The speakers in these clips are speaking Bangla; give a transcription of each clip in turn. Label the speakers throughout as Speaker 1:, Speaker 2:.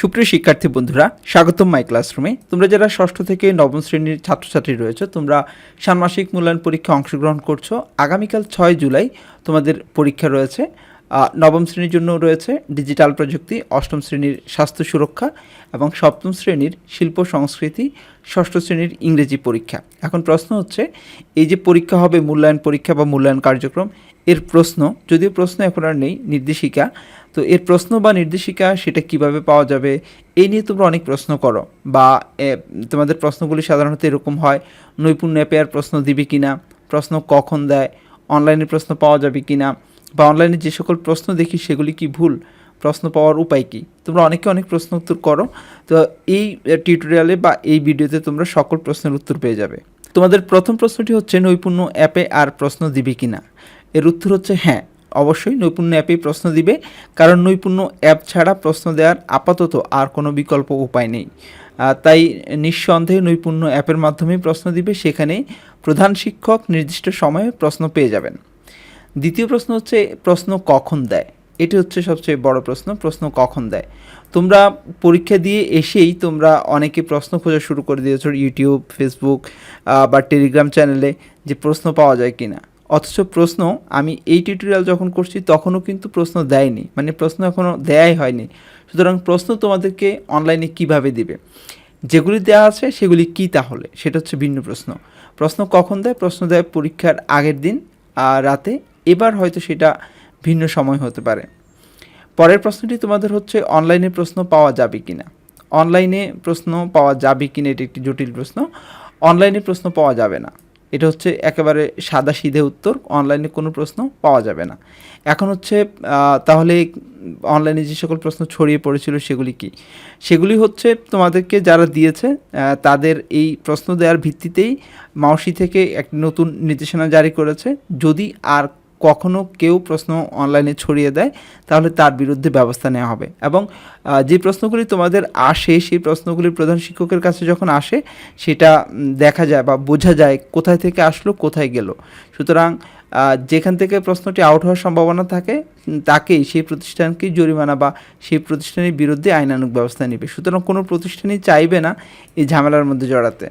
Speaker 1: সুপ্রিয় শিক্ষার্থী বন্ধুরা, স্বাগতম মাই ক্লাসরুমে তোমরা যারা ষষ্ঠ থেকে নবম শ্রেণির ছাত্রছাত্রী রয়েছে, তোমরা ষান্মাসিক মূল্যায়ন পরীক্ষায় অংশগ্রহণ করছ। আগামীকাল ছয় জুলাই তোমাদের পরীক্ষা রয়েছে। নবম শ্রেণির জন্য রয়েছে ডিজিটাল প্রযুক্তি, অষ্টম শ্রেণির স্বাস্থ্য সুরক্ষা এবং সপ্তম শ্রেণির শিল্প সংস্কৃতি, ষষ্ঠ শ্রেণির ইংরেজি পরীক্ষা। এখন প্রশ্ন হচ্ছে, এই যে পরীক্ষা হবে, মূল্যায়ন পরীক্ষা বা মূল্যায়ন কার্যক্রম, এর প্রশ্ন, যদিও প্রশ্ন এখন আর নেই, নির্দেশিকা, তো এর প্রশ্ন বা নির্দেশিকা সেটা কীভাবে পাওয়া যাবে, এই নিয়ে তোমরা অনেক প্রশ্ন করো বা তোমাদের প্রশ্নগুলি সাধারণত এরকম হয়, নৈপুণ্য অ্যাপে আর প্রশ্ন দিবে কিনা, প্রশ্ন কখন দেয়, অনলাইনে প্রশ্ন পাওয়া যাবে কিনা বা অনলাইনে যে সকল প্রশ্ন দেখি, সেগুলি কি ভুল? প্রশ্ন পাওয়ার উপায় কি? তোমরা অনেকে অনেক প্রশ্ন উত্তর করো, তো এই টিউটোরিয়ালে বা এই ভিডিওতে তোমরা সকল প্রশ্নের উত্তর পেয়ে যাবে। তোমাদের প্রথম প্রশ্নটি হচ্ছে, নৈপুণ্য অ্যাপে আর প্রশ্ন দিবে কিনা? এর উত্তর হচ্ছে হ্যাঁ অবশ্যই নৈপুণ্য অ্যাপেই প্রশ্ন দিবে, কারণ নৈপুণ্য অ্যাপ ছাড়া প্রশ্ন দেওয়ার আপাতত আর কোনো বিকল্প উপায় নেই। তাই নিঃসন্দেহে নৈপুণ্য অ্যাপের মাধ্যমেই প্রশ্ন দিবে সেখানে প্রধান শিক্ষক নির্দিষ্ট সময়ে প্রশ্ন পেয়ে যাবেন। দ্বিতীয় প্রশ্ন হচ্ছে, প্রশ্ন কখন দেয়? এটি হচ্ছে সবচেয়ে বড় প্রশ্ন প্রশ্ন কখন দেয়? তোমরা পরীক্ষা দিয়ে এসেই তোমরা অনেকে প্রশ্ন খোঁজা শুরু করে দিয়েছ ইউটিউব ফেসবুক বা টেলিগ্রাম চ্যানেলে যে প্রশ্ন পাওয়া যায় কিনা। অথচ প্রশ্ন, আমি এই টিউটোরিয়াল যখন করছি তখনও কিন্তু প্রশ্ন দেয়নি মানে প্রশ্ন এখনও দেয়াই হয়নি। সুতরাং প্রশ্ন তোমাদেরকে অনলাইনে কীভাবে দিবে? যেগুলি দেওয়া আছে সেগুলি কি তাহলে? সেটা হচ্ছে ভিন্ন প্রশ্ন। প্রশ্ন কখন দেয়? প্রশ্ন দেয় পরীক্ষার আগের দিন রাতে এবার হয়তো সেটা ভিন্ন সময় হতে পারে। পরের প্রশ্নটি তোমাদের হচ্ছে, অনলাইনে প্রশ্ন পাওয়া যাবে কিনা? অনলাইনে প্রশ্ন পাওয়া যাবে কি না এটি একটি জটিল প্রশ্ন। অনলাইনে প্রশ্ন পাওয়া যাবে না। এটা হচ্ছে একেবারে সাদা সিধে উত্তর, অনলাইনে কোনো প্রশ্ন পাওয়া যাবে না। এখন হচ্ছে তাহলে অনলাইনে যে সকল প্রশ্ন ছড়িয়ে পড়েছিল সেগুলি কি? সেগুলি হচ্ছে তোমাদেরকে যারা দিয়েছে তাদের এই প্রশ্ন দেওয়ার ভিত্তিতেই মাউসি থেকে একটি নতুন নির্দেশনা জারি করেছে। যদি আর কখনো কেউ প্রশ্ন অনলাইনে ছড়িয়ে দেয়, তাহলে তার বিরুদ্ধে ব্যবস্থা নেওয়া হবে। এবং যে প্রশ্নগুলি তোমাদের আসে, সেই প্রশ্নগুলি প্রধান শিক্ষকের কাছে যখন আসে, সেটা দেখা যায় বা বোঝা যায় কোথায় থেকে আসলো, কোথায় গেল। সুতরাং যেখান থেকে প্রশ্নটি আউট হওয়ার সম্ভাবনা থাকে তাকেই, সেই প্রতিষ্ঠানকেই জরিমানা বা সেই প্রতিষ্ঠানের বিরুদ্ধে আইনানুগ ব্যবস্থা নেবে। সুতরাং কোনো প্রতিষ্ঠানই চাইবে না এই ঝামেলার মধ্যে জড়াতে।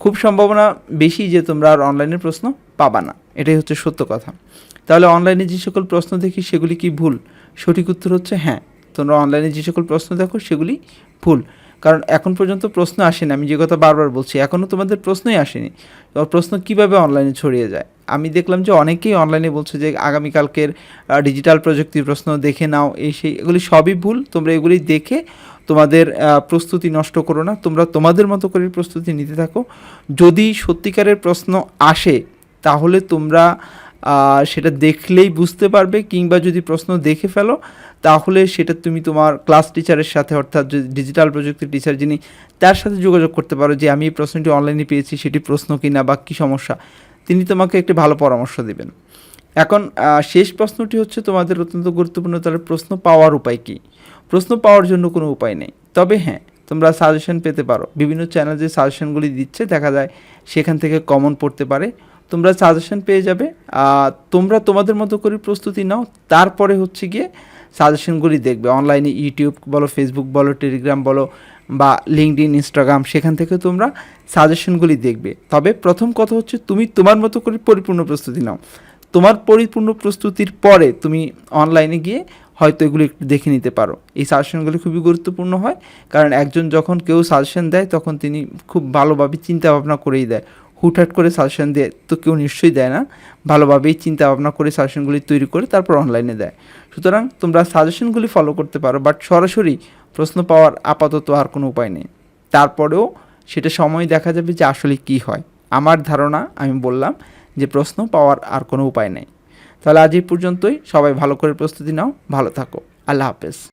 Speaker 1: খুব সম্ভাবনা বেশি যে তোমরা আর অনলাইনে প্রশ্ন পাবা না। এটাই হচ্ছে সত্য কথা। তাহলে অনলাইনে যে সকল প্রশ্ন দেখি, সেগুলি কি ভুল? সঠিক উত্তর হচ্ছে হ্যাঁ। তোমরা অনলাইনে যে সকল প্রশ্ন দেখো, সেগুলি ভুল। কারণ এখন পর্যন্ত প্রশ্ন আসেনি, আমি যে কথা বারবার বলছি এখনও তোমাদের প্রশ্নই আসেনি। প্রশ্ন কীভাবে অনলাইনে ছড়িয়ে যায়? আমি দেখলাম যে অনেকেই অনলাইনে বলছে যে আগামীকালকের ডিজিটাল প্রযুক্তির প্রশ্ন দেখে নাও, এই সেই, এগুলি সবই ভুল। তোমরা এগুলি দেখে তোমাদের প্রস্তুতি নষ্ট করো না। তোমরা তোমাদের মতো করে প্রস্তুতি নিতে থাকো। যদি সত্যিকারের প্রশ্ন আসে, তাহলে তোমরা সেটা দেখলেই বুঝতে পারবে কিংবা যদি প্রশ্ন দেখে ফেলো, তাহলে সেটা তুমি তোমার ক্লাস টিচারের সাথে, অর্থাৎ ডিজিটাল প্রযুক্তির টিচার যিনি, তার সাথে যোগাযোগ করতে পারো যে আমি এই প্রশ্নটি অনলাইনে পেয়েছি, সেটি প্রশ্ন কিনা বা কী সমস্যা। তিনি তোমাকে একটি ভালো পরামর্শ দেবেন। এখন শেষ প্রশ্নটি হচ্ছে তোমাদের অত্যন্ত গুরুত্বপূর্ণ, তাহলে প্রশ্ন পাওয়ার উপায় কী? প্রশ্ন পাওয়ার জন্য কোনো উপায় নেই। তবে হ্যাঁ তোমরা সাজেশন পেতে পারো। বিভিন্ন চ্যানেল যে সাজেশনগুলি দিচ্ছে, দেখা যায় সেখান থেকে কমন পড়তে পারে। তোমরা সাজেশন পেয়ে যাবে। তোমরা তোমাদের মতো করে প্রস্তুতি নাও। তারপরে হচ্ছে গিয়ে সাজেশনগুলি দেখবে। অনলাইনে ইউটিউব বলো ফেসবুক বলো টেলিগ্রাম বলো বা লিঙ্কড ইনস্টাগ্রাম সেখান থেকে তোমরা সাজেশনগুলি দেখবে। তবে প্রথম কথা হচ্ছে তুমি তোমার মতো করে পরিপূর্ণ প্রস্তুতি নাও। তোমার পরিপূর্ণ প্রস্তুতির পরে তুমি অনলাইনে গিয়ে হয়তো এগুলো একটু দেখে নিতে পারো। এই সাজেশনগুলি খুবই গুরুত্বপূর্ণ হয়। কারণ একজন যখন কেউ সাজেশন দেয়, তখন তিনি খুব ভালোভাবে চিন্তা ভাবনা করেই দেয়। হুটহাট করে সাজেশন দিয়ে, তো কেউ নিশ্চয়ই দেয় না। ভালোভাবেই চিন্তা ভাবনা করে সাজেশনগুলি তৈরি করে তারপর অনলাইনে দেয়। সুতরাং তোমরা সাজেশনগুলি ফলো করতে পারো বাট সরাসরি প্রশ্ন পাওয়ার আপাতত আর কোনো উপায় নেই। তারপরেও সেটা সময় দেখা যাবে যে আসলে কি হয়। আমার ধারণা, আমি বললাম যে প্রশ্ন পাওয়ার আর কোনো উপায় নেই। তাহলে আজ এই পর্যন্তই। সবাই ভালো করে প্রস্তুতি নাও, ভালো থাকো। আল্লাহ হাফেজ।